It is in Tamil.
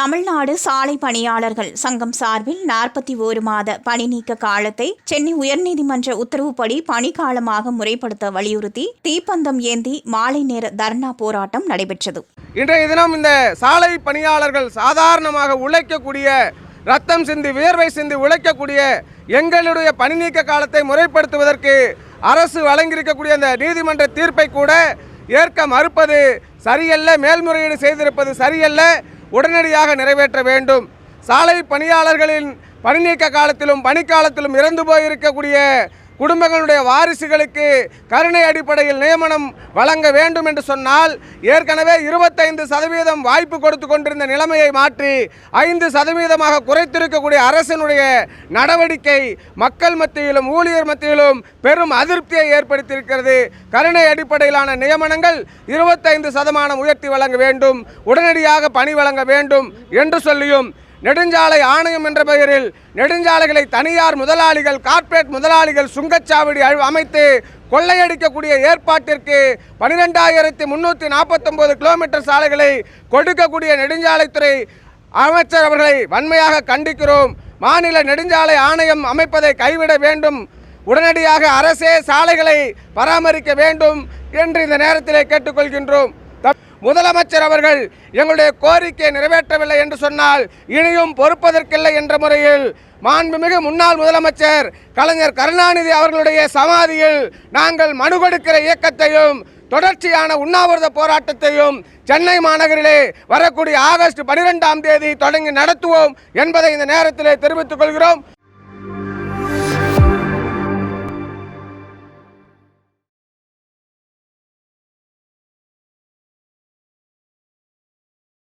தமிழ்நாடு சாலை பணியாளர்கள் சங்கம் சார்பில் நாற்பத்தி ஒரு மாத பணி நீக்க காலத்தை சென்னை உயர்நீதிமன்ற உத்தரவுப்படி பணிக்காலமாக முறைப்படுத்த வலியுறுத்தி தீப்பந்தம் ஏந்தி மாலை நேர தர்ணா போராட்டம் நடைபெற்றது. இன்றைய தினம் இந்த சாலை பணியாளர்கள் சாதாரணமாக உழைக்கக்கூடிய ரத்தம் சிந்தி வியர்வை சிந்தி உழைக்கக்கூடிய எங்களுடைய பணி நீக்க காலத்தை முறைப்படுத்துவதற்கு அரசு வழங்கியிருக்கக்கூடிய அந்த நீதிமன்ற தீர்ப்பை கூட ஏற்க மறுப்பது சரியல்ல மேல்முறையீடு செய்திருப்பது சரியல்ல. உடனடியாக நிறைவேற்ற வேண்டும். சாலை பணியாளர்களின் பணிநீக்க காலத்திலும் பணிக்காலத்திலும் இறந்து போயிருக்கக்கூடிய குடும்பங்களுடைய வாரிசுகளுக்கு கருணை அடிப்படையில் நியமனம் வழங்க வேண்டும் என்று சொன்னால் ஏற்கனவே இருபத்தைந்து சதவீதம் வாய்ப்பு கொடுத்து கொண்டிருந்த நிலைமையை மாற்றி ஐந்து சதவீதமாக குறைத்திருக்கக்கூடிய அரசினுடைய நடவடிக்கை மக்கள் மத்தியிலும் ஊழியர் மத்தியிலும் பெரும் அதிருப்தியை ஏற்படுத்தியிருக்கிறது. கருணை அடிப்படையிலான நியமனங்கள் இருபத்தைந்து சதமானம் உயர்த்தி வழங்க வேண்டும். உடனடியாக பணி வழங்க வேண்டும் என்று சொல்லியும் நெடுஞ்சாலை ஆணையம் என்ற பெயரில் நெடுஞ்சாலைகளை தனியார் முதலாளிகள் கார்ப்பரேட் முதலாளிகள் சுங்கச்சாவடி அமைத்து கொள்ளையடிக்கக்கூடிய ஏற்பாட்டிற்கு பனிரெண்டாயிரத்தி முன்னூற்றி நாற்பத்தொம்போது கிலோமீட்டர் சாலைகளை கொடுக்கக்கூடிய நெடுஞ்சாலைத்துறை அமைச்சர் அவர்களை வன்மையாக கண்டிக்கிறோம். மாநில நெடுஞ்சாலை ஆணையம் அமைப்பதை கைவிட வேண்டும். உடனடியாக அரசே சாலைகளை பராமரிக்க வேண்டும் என்று இந்த நேரத்திலே கேட்டுக்கொள்கின்றோம். த- முதலமைச்சர் அவர்கள் எங்களுடைய கோரிக்கையை நிறைவேற்றவில்லை என்று சொன்னால் இனியும் பொறுப்பதற்கில்லை என்ற முறையில் மாண்புமிகு முன்னாள் முதலமைச்சர் கலைஞர் கருணாநிதி அவர்களுடைய சமாதியில் நாங்கள் மனு கொடுக்கிற இயக்கத்தையும் தொடர்ச்சியான உண்ணாவிரத போராட்டத்தையும் சென்னை மாநகரிலே வரக்கூடிய ஆகஸ்ட் பனிரெண்டாம் தேதி தொடங்கி நடத்துவோம் என்பதை இந்த நேரத்திலே தெரிவித்துக் கொள்கிறோம்.